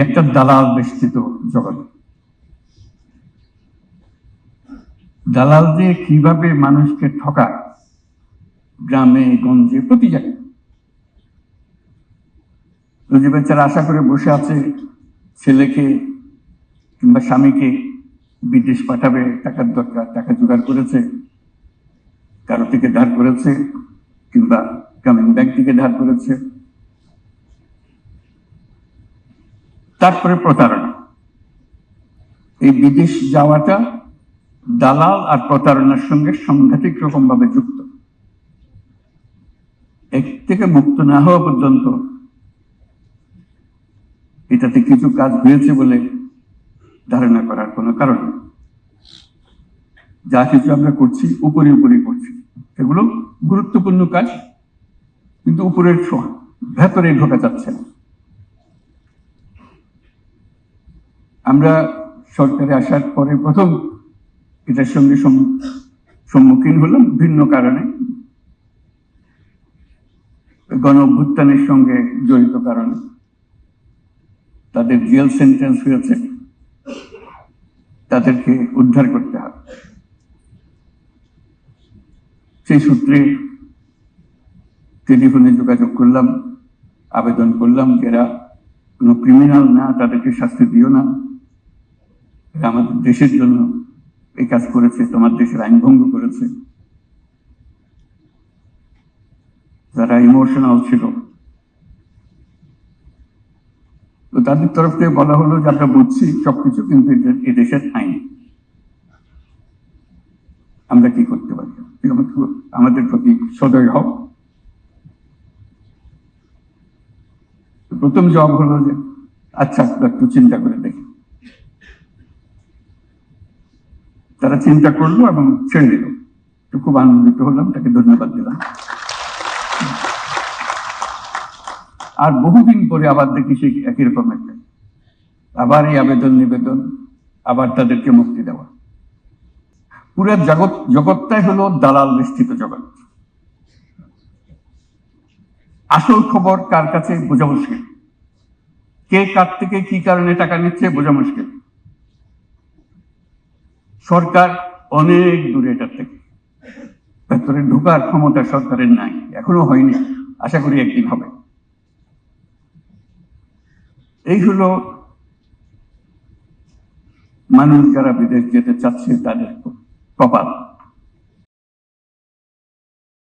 একটা দালাল বেষ্টিত জগৎ। দালাল যে কীভাবে মানুষকে ঠকায়, গ্রামে, গঞ্জে প্রতি জায়গায় আশা করে বসে আছে, ছেলেকে কিংবা স্বামীকে বিদেশ পাঠাবে, টাকার দরকার, টাকা জোগাড় করেছে, কারও থেকে ধার করেছে, কিংবা গ্রামীণ ব্যাংক থেকে ধার করেছে। তারপরে প্রতারণা। এই বিদেশ যাওয়াটা দালাল আর প্রতারণার সঙ্গে সাংঘাতিক রকম ভাবে যুক্ত। এক থেকে মুক্ত না হওয়া পর্যন্ত এটাতে কিছু কাজ হয়েছে বলে ধারণা করার কোনো কারণ নেই। যা কিছু আমরা করছি, উপরে উপরে করছি, এগুলো গুরুত্বপূর্ণ কাজ, কিন্তু উপরের ভেতরে ঢোকা যাচ্ছে না। আমরা সরকারে আসার পরে প্রথম এটার সঙ্গে সম্মুখীন হলাম ভিন্ন কারণে। গণ অভ্যুত্থানের সঙ্গে জড়িত কারণে। তাদের জেল সেন্টেন্স হয়েছে। তাদেরকে উদ্ধার করতে হবে। সেই সূত্রে টেলিফোনে যোগাযোগ করলাম, আবেদন করলাম যে এরা কোনো ক্রিমিনাল না, তাদেরকে শাস্তি দিও না। আমাদের দেশের জন্য এই কাজ করেছে, তোমার দেশের আইন ভঙ্গ করেছে। যারা ইমোশনাল ছিল। তো তাদের তরফ থেকে বলা হলো যে আমরা বুঝছি সবকিছু কিন্তু এ দেশের আইন। আমরা কি করতে পারি? আমাদের প্রতি সদয় হও। প্রথম জবাব হলো যে আচ্ছা একটু চিন্তা করে দেখি। তারা চিন্তা করল এবং ছেড়ে দিল। তো খুব আনন্দিত হলাম, তাকে ধন্যবাদ দিলাম। আর বহুদিন পরে আবার দেখি সেই একই রকম একটা। আবার এই আবেদন, নিবেদন, আবার তাদেরকে মুক্তি দেওয়া। পুরো জগৎ, জগৎটাই হলো দালাল বেষ্টিত জগৎ। আসল খবর কার কাছে? বোঝা মুশকিল। কে কার থেকে কি কারণে টাকা নিচ্ছে? বোঝা মুশকিল। সরকার অনেক দূরে এটার থেকে। ভেতরে ঢোকার ক্ষমতা সরকারের নাই, এখনও হয়নি, আশা করি একদিন হবে। এই হলো মানুষ যারা বিদেশ যেতে চাচ্ছে তাদের কপাল।